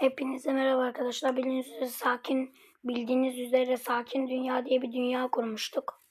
Hepinize merhaba arkadaşlar. Bildiğiniz üzere sakin, bildiğiniz üzere sakin dünya diye bir dünya kurmuştuk.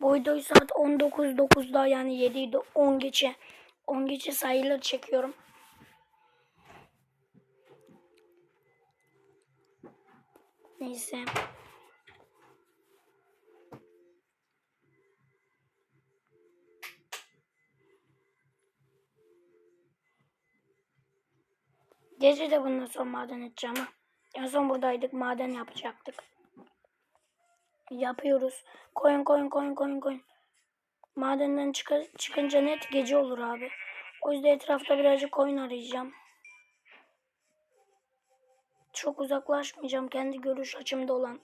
Bu videoyu saat 19.9'da yani 7'yi de 10 geçe 10 geçe sayıları çekiyorum. Neyse. Gece de bundan sonra maden edeceğim ha. En son buradaydık maden yapacaktık. Yapıyoruz. Koyun koyun koyun koyun koyun. Madenden çıka- çıkınca net gece olur abi. O yüzden etrafta birazcık koyun arayacağım. Çok uzaklaşmayacağım. Kendi görüş açımda olan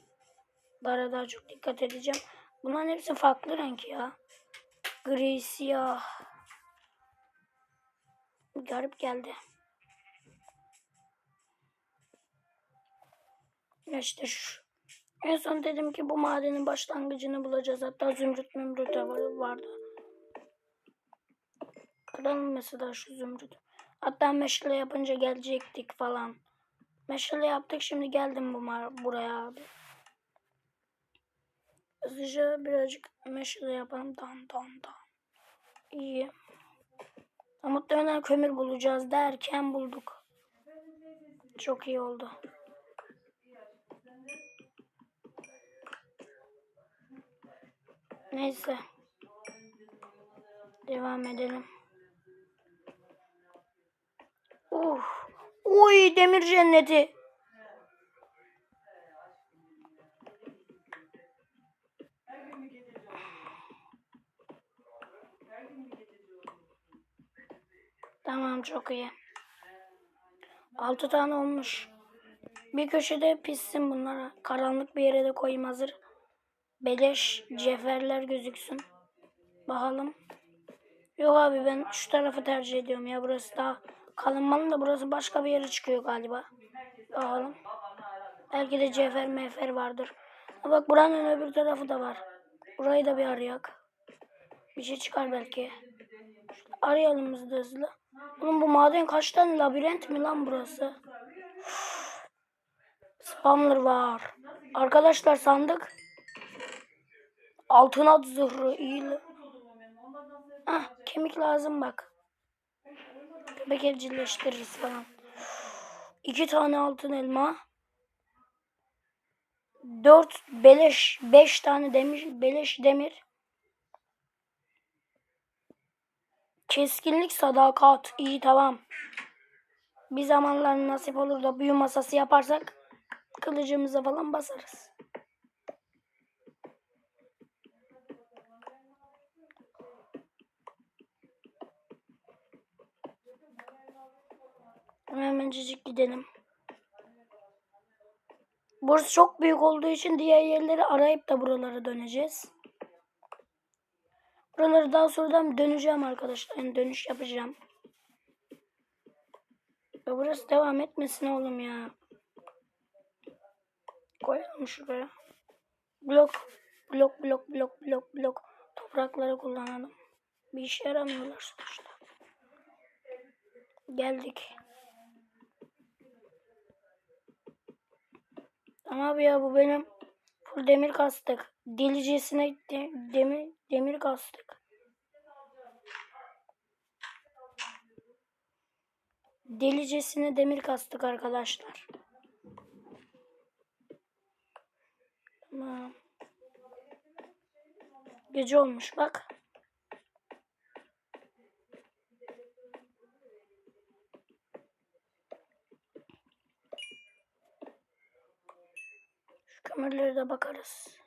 daha daha çok dikkat edeceğim. Bunların hepsi farklı renk ya. Gri, siyah. Garip geldi. Ya şu. En son dedim ki bu madenin başlangıcını bulacağız. Hatta zümrüt mümrüt de var, vardı. Kıralım mesela şu zümrüt. Hatta meşale yapınca gelecektik falan. Meşale yaptık şimdi geldim bu buraya abi. Hızlıca birazcık meşale yapalım. Dan dan dan. İyi. Muhtemelen kömür bulacağız derken bulduk. Çok iyi oldu. Neyse. Devam edelim. Uh. Uy demir cenneti. Tamam çok iyi. Altı tane olmuş. Bir köşede pişsin bunlara. Karanlık bir yere de koyayım hazır. Beleş cevherler gözüksün. Bakalım. Yok abi ben şu tarafı tercih ediyorum ya. Burası daha kalınmalı da burası başka bir yere çıkıyor galiba. Bakalım. Belki de cevher mehfer vardır. Ha bak buranın öbür tarafı da var. Burayı da bir arayak. Bir şey çıkar belki. Arayalım hızlı hızlı. Oğlum bu maden kaç tane labirent mi lan burası? Üf. Spamlar var. Arkadaşlar sandık. Altın at zırhı iyi. Ah kemik lazım bak. Köpek evcilleştiririz falan. İki tane altın elma. Dört beleş, beş tane demir, beleş demir. Keskinlik, sadakat. iyi tamam. Bir zamanlar nasip olur da büyü masası yaparsak kılıcımıza falan basarız. Hemencecik gidelim. Burası çok büyük olduğu için diğer yerleri arayıp da buralara döneceğiz. Buraları daha sonradan döneceğim arkadaşlar. Yani dönüş yapacağım. Ya burası devam etmesin oğlum ya. Koyalım şuraya. Blok, blok, blok, blok, blok, blok. Toprakları kullanalım. Bir işe yaramıyorlar sonuçta. Geldik. Ama abi ya bu benim full demir kastık. Delicesine de- demir demir kastık. Delicesine demir kastık arkadaşlar. Tamam. Gece olmuş bak. Şu kömürlere de bakarız.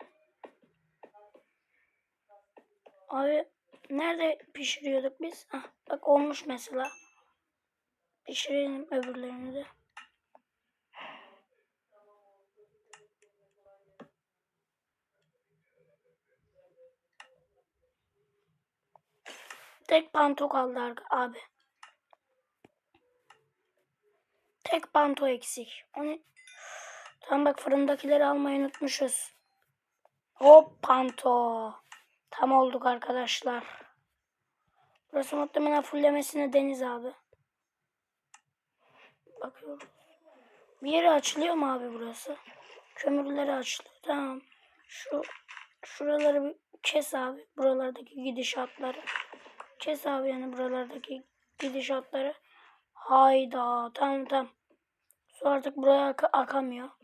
Abi nerede pişiriyorduk biz? Ah, bak olmuş mesela. Pişirelim öbürlerini de. Tek panto kaldı abi. Tek panto eksik. Onu... Tamam bak fırındakileri almayı unutmuşuz. Hop panto. Tam olduk arkadaşlar. Burası muhtemelen fullemesine deniz abi. Bakıyorum. Bir yere açılıyor mu abi burası? Kömürleri açılıyor. Tamam. Şu şuraları bir kes abi. Buralardaki gidişatları. Kes abi yani buralardaki gidişatları. Hayda. Tamam tamam. Su artık buraya ak- akamıyor.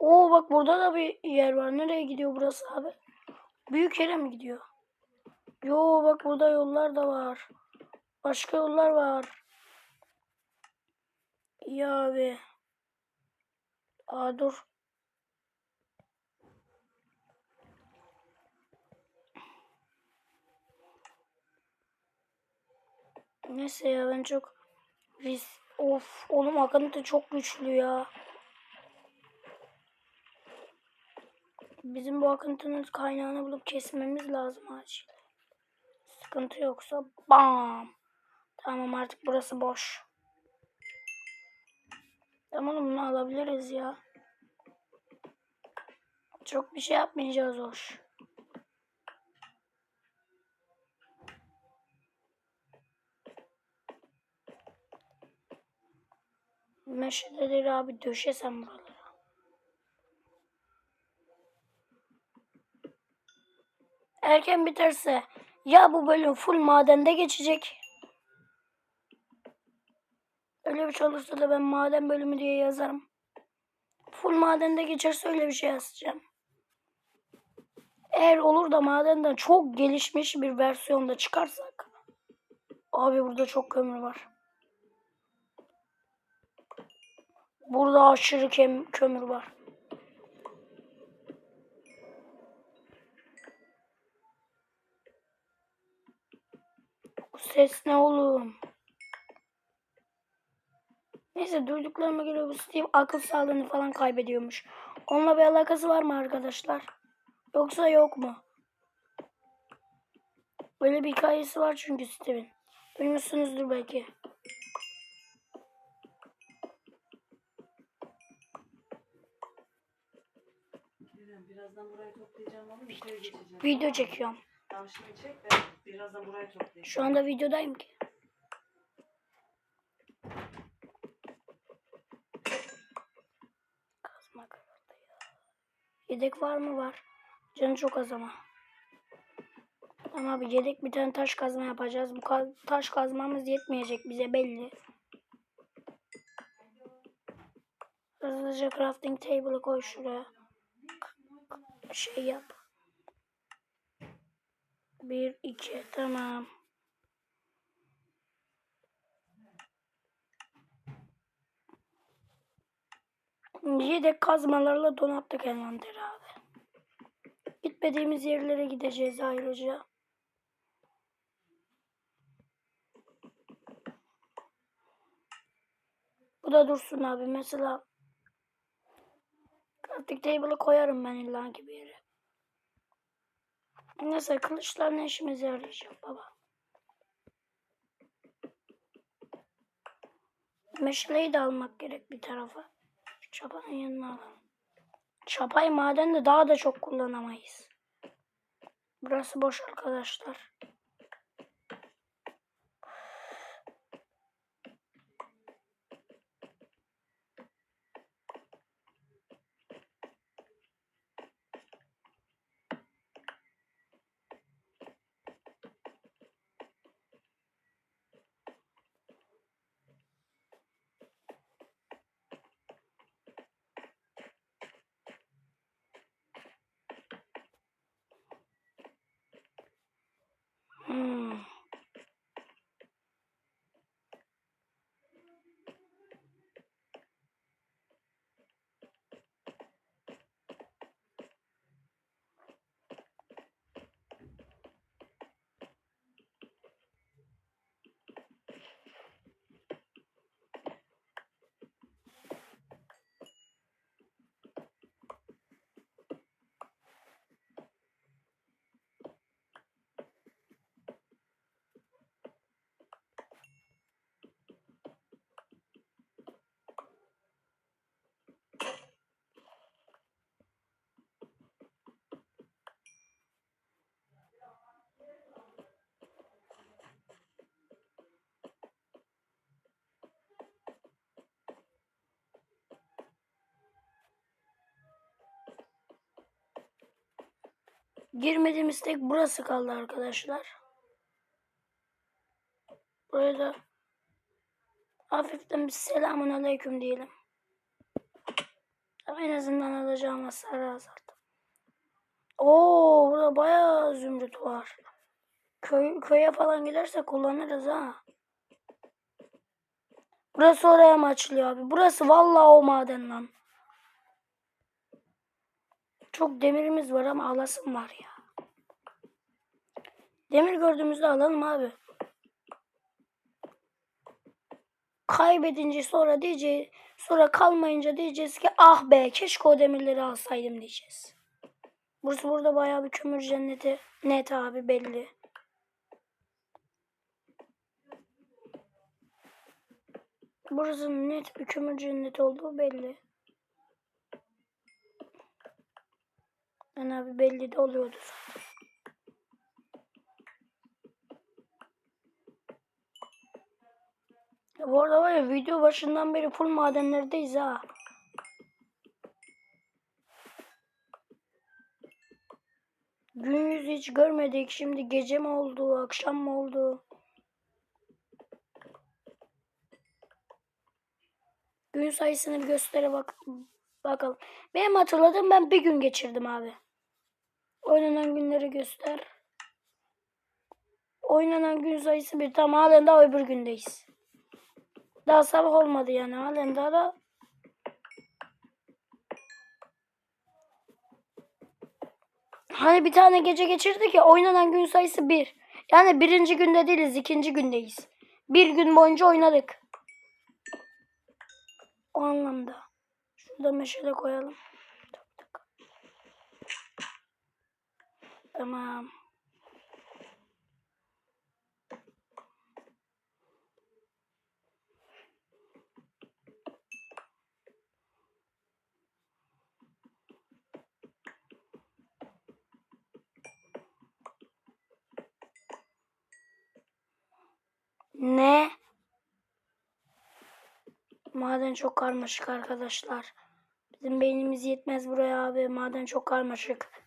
Oo bak burada da bir yer var. Nereye gidiyor burası abi? Büyük yere mi gidiyor? Yo bak burada yollar da var. Başka yollar var. İyi abi. Aa dur. Neyse ya ben çok ris of oğlum akıntı çok güçlü ya. Bizim bu akıntının kaynağını bulup kesmemiz lazım acil. Sıkıntı yoksa bam. Tamam artık burası boş. Tamam bunu alabiliriz ya. Çok bir şey yapmayacağız hoş. Meşaleleri abi döşesem buralara. Erken biterse ya bu bölüm full madende geçecek. Öyle bir şey olursa da ben maden bölümü diye yazarım. Full madende geçerse öyle bir şey yazacağım. Eğer olur da madenden çok gelişmiş bir versiyonda çıkarsak. Abi burada çok kömür var. Burada aşırı kömür var. Bu ses ne oğlum? Neyse duyduklarıma göre bu Steve akıl sağlığını falan kaybediyormuş. Onunla bir alakası var mı arkadaşlar? Yoksa yok mu? Böyle bir hikayesi var çünkü Steve'in. Duymuşsunuzdur belki. Birazdan burayı toplayacağım ama yukarı geçeceğim. Video çekiyorum. Tamam şimdi çek ben birazdan burayı toplayacağım. Şu anda videodayım ki. Kazma kırıldı ya. Yedek var mı? Var. Canı çok az ama. Ama abi yedek bir tane taş kazma yapacağız. Bu taş kazmamız yetmeyecek bize belli. Hızlıca crafting table'ı koy şuraya. Şey yap. Bir, iki, tamam. Yedek kazmalarla donattık envanteri abi. Gitmediğimiz yerlere gideceğiz ayrıca. Bu da dursun abi. Mesela crafting table'ı koyarım ben illa ki bir yere. Neyse kılıçlar ne işimize yarayacak baba. Meşaleyi de almak gerek bir tarafa. Çapanın yanına alalım. Çapayı madende daha da çok kullanamayız. Burası boş arkadaşlar. Girmediğimiz tek burası kaldı arkadaşlar. Buraya da hafiften bir selamun aleyküm diyelim. En azından alacağım hasarı azalttım. Oo burada bayağı zümrüt var. Köy, köye falan giderse kullanırız ha. Burası oraya mı açılıyor abi? Burası vallahi o maden lan. Çok demirimiz var ama alasım var ya. Demir gördüğümüzde alalım abi. Kaybedince sonra diyeceğiz, sonra kalmayınca diyeceğiz ki ah be keşke o demirleri alsaydım diyeceğiz. Burası burada bayağı bir kömür cenneti. Net abi belli. Burası net bir kömür cenneti olduğu belli. Yani abi belli de oluyordu zaten. Ya bu arada var ya video başından beri full madenlerdeyiz ha. Gün yüzü hiç görmedik. Şimdi gece mi oldu, akşam mı oldu? Gün sayısını bir göstere bak bakalım. Benim hatırladığım ben bir gün geçirdim abi. Oynanan günleri göster. Oynanan gün sayısı bir. Tam halen daha öbür gündeyiz. Daha sabah olmadı yani. Halen daha da Hani bir tane gece geçirdik ya oynanan gün sayısı bir. Yani birinci günde değiliz ikinci gündeyiz. Bir gün boyunca oynadık. O anlamda. Şurada meşale koyalım. Tamam. Ne? Maden çok karmaşık arkadaşlar. Bizim beynimiz yetmez buraya abi. Maden çok karmaşık.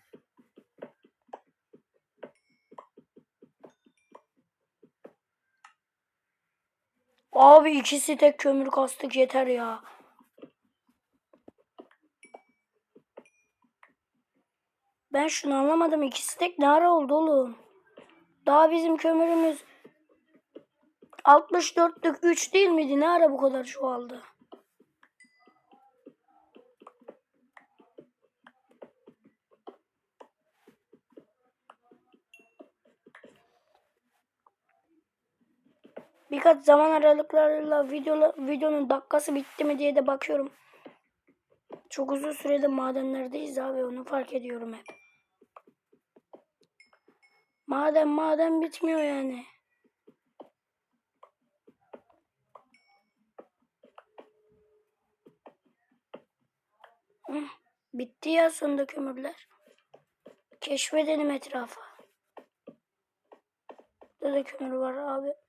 Abi ikisi tek kömür kastık yeter ya. Ben şunu anlamadım. İkisi tek ne ara oldu oğlum? Daha bizim kömürümüz 64'lük 3 değil miydi? Ne ara bu kadar çoğaldı? Birkaç zaman aralıklarıyla video, videonun dakikası bitti mi diye de bakıyorum. Çok uzun süredir madenlerdeyiz abi onu fark ediyorum hep. Maden maden bitmiyor yani. Bitti ya sonunda kömürler. Keşfedelim etrafı. Burada da kömür var abi.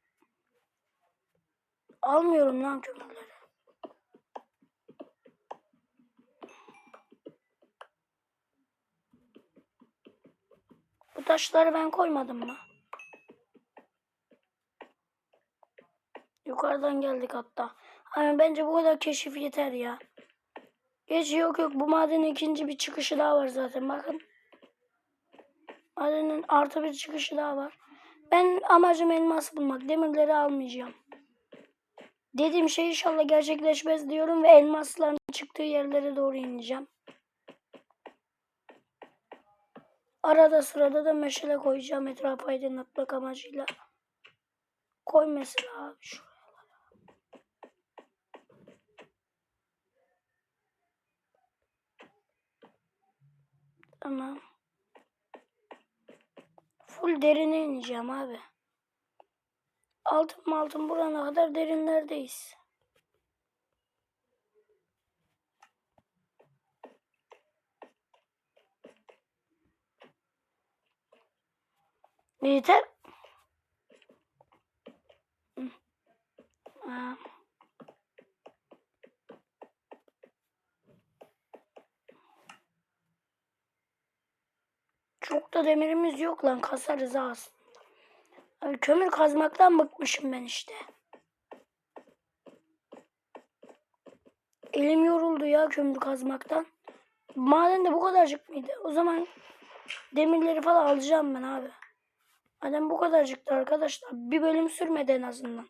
Almıyorum lan kömürleri. Bu taşları ben koymadım mı? Yukarıdan geldik hatta. Ama bence bu kadar keşif yeter ya. Geç yok yok bu madenin ikinci bir çıkışı daha var zaten bakın. Madenin artı bir çıkışı daha var. Ben amacım elmas bulmak. Demirleri almayacağım. Dediğim şey inşallah gerçekleşmez diyorum ve elmasların çıktığı yerlere doğru ineceğim. Arada sırada da meşale koyacağım etrafı aydınlatmak amacıyla. Koy mesela abi şuralara. Tamam. Full derine ineceğim abi. Altın altın burana kadar derinlerdeyiz. Yeter. Çok da demirimiz yok lan. Kasarız aslında. Kömür kazmaktan bıkmışım ben işte. Elim yoruldu ya kömür kazmaktan. Maden de bu kadarcık mıydı? O zaman demirleri falan alacağım ben abi. Madem bu kadarcıktı arkadaşlar. Bir bölüm sürmedi en azından.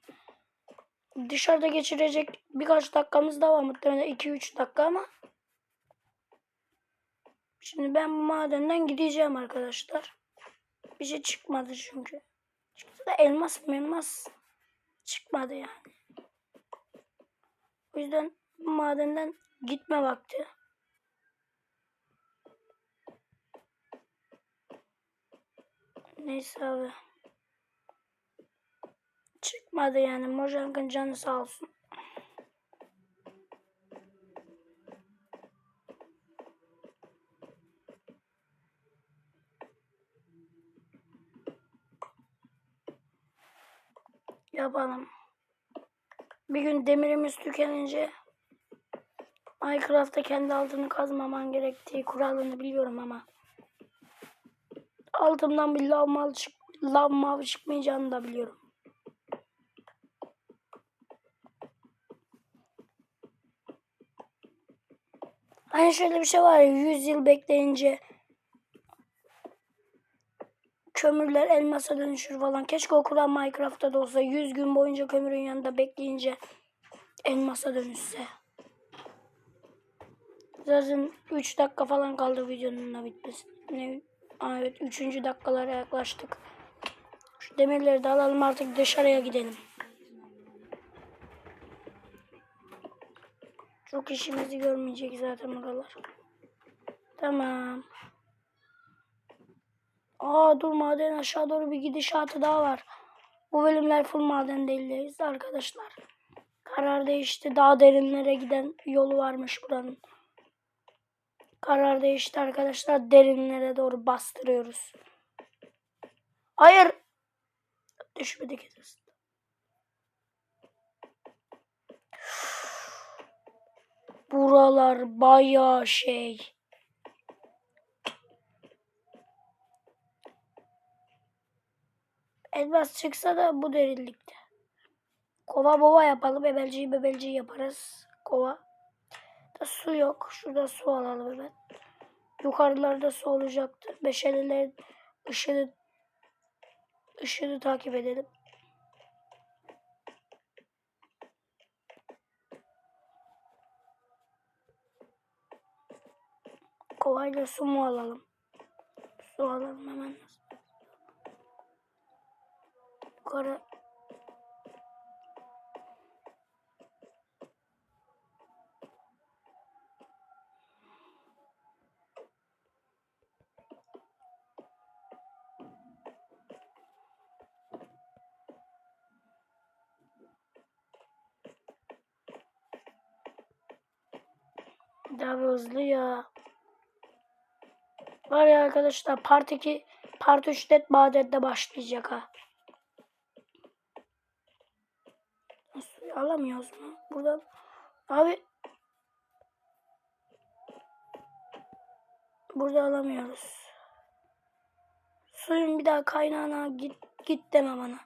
Dışarıda geçirecek birkaç dakikamız daha var. Muhtemelen 2-3 dakika ama. Şimdi ben bu madenden gideceğim arkadaşlar. Bir şey çıkmadı çünkü. Da elmas elmas çıkmadı yani. O yüzden madenden gitme vakti. Neyse abi. Çıkmadı yani. Mojang'ın canı sağ olsun. Yapalım. Bir gün demirimiz tükenince Minecraft'ta kendi altını kazmaman gerektiği kuralını biliyorum ama altımdan bir lav mal çık lav mav çıkmayacağını da biliyorum. Hani şöyle bir şey var ya 100 yıl bekleyince kömürler elmasa dönüşür falan. Keşke o kural Minecraft'ta da olsa 100 gün boyunca kömürün yanında bekleyince elmasa dönüşse. Zaten 3 dakika falan kaldı videonun da bitmesi. Ne, Aa, evet 3. dakikalara yaklaştık. Şu demirleri de alalım artık dışarıya gidelim. Çok işimizi görmeyecek zaten buralar. Tamam. Aa dur maden aşağı doğru bir gidişatı daha var. Bu bölümler full maden değiliz arkadaşlar. Karar değişti. Daha derinlere giden yolu varmış buranın. Karar değişti arkadaşlar. Derinlere doğru bastırıyoruz. Hayır. Düşmedik esas. Buralar bayağı şey. Elmas çıksa da bu derinlikte. Kova bova yapalım. Ebelciyi bebelciyi yaparız. Kova. Da su yok. Şurada su alalım hemen. Yukarılarda su olacaktı. Beşerilerin ışığını ışığını takip edelim. Kovayla su mu alalım? Su alalım hemen. Yukarı Daha hızlı ya. Var ya arkadaşlar part 2 part 3 Dead Badet'de başlayacak ha. Suyu alamıyoruz mu? Buradan abi burada alamıyoruz. Suyun bir daha kaynağına git git deme bana.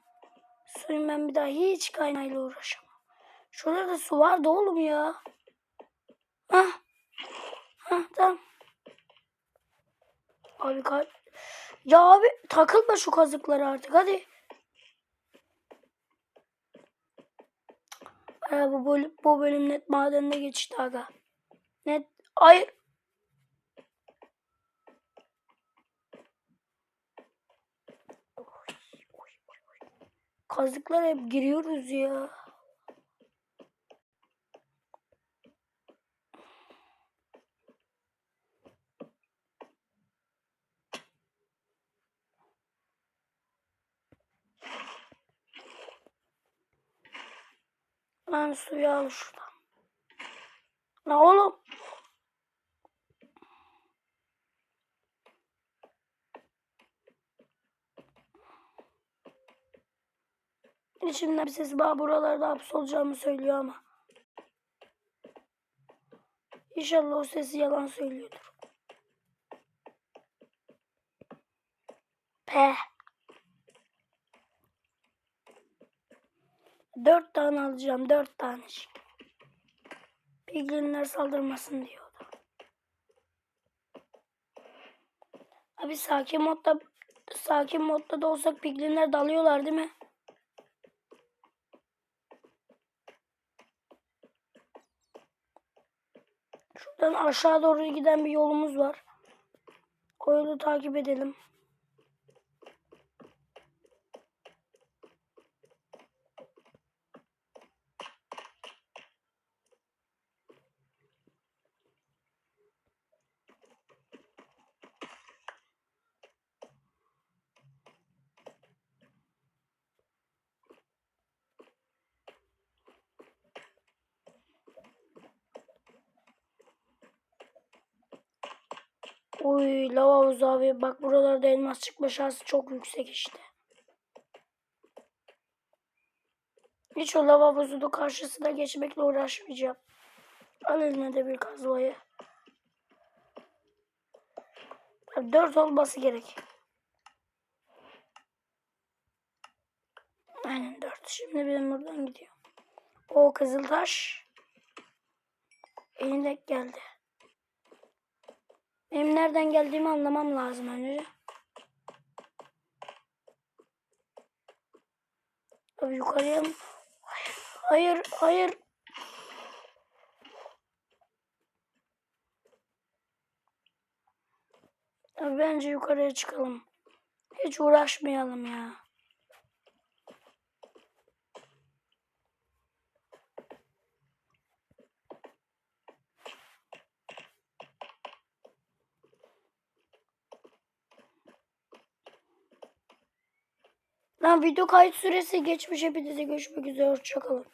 Suyun ben bir daha hiç kaynağıyla uğraşamam. Şurada da su vardı oğlum ya. Hah. Hah tamam. Abi kay... Ya abi takılma şu kazıklara artık hadi. Ha, bu, bölüm, bu bölüm net madenine geçti aga. Net. Hayır. Kazıklara hep giriyoruz ya. Lan suyu al şuradan. La oğlum. İçimden bir ses bana buralarda hapsolacağımı söylüyor ama. İnşallah o sesi yalan söylüyordur. He. Dört tane alacağım. Dört tanecik. Piglinler saldırmasın diyordu. Abi sakin modda sakin modda da olsak piglinler dalıyorlar değil mi? Şuradan aşağı doğru giden bir yolumuz var. O yolu takip edelim. Uy lava havuzu abi. Bak buralarda elmas çıkma şansı çok yüksek işte. Hiç o lava havuzunun karşısına geçmekle uğraşmayacağım. Al eline de bir kazmayı. Dört olması gerek. Aynen dört. Şimdi benim buradan gidiyor. O kızıltaş. Elinde geldi. Benim nereden geldiğimi anlamam lazım önce. Abi yukarıya mı? Hayır, hayır. Abi bence yukarıya çıkalım. Hiç uğraşmayalım ya. Lan video kayıt süresi geçmiş. Hepinize görüşmek üzere. Hoşçakalın.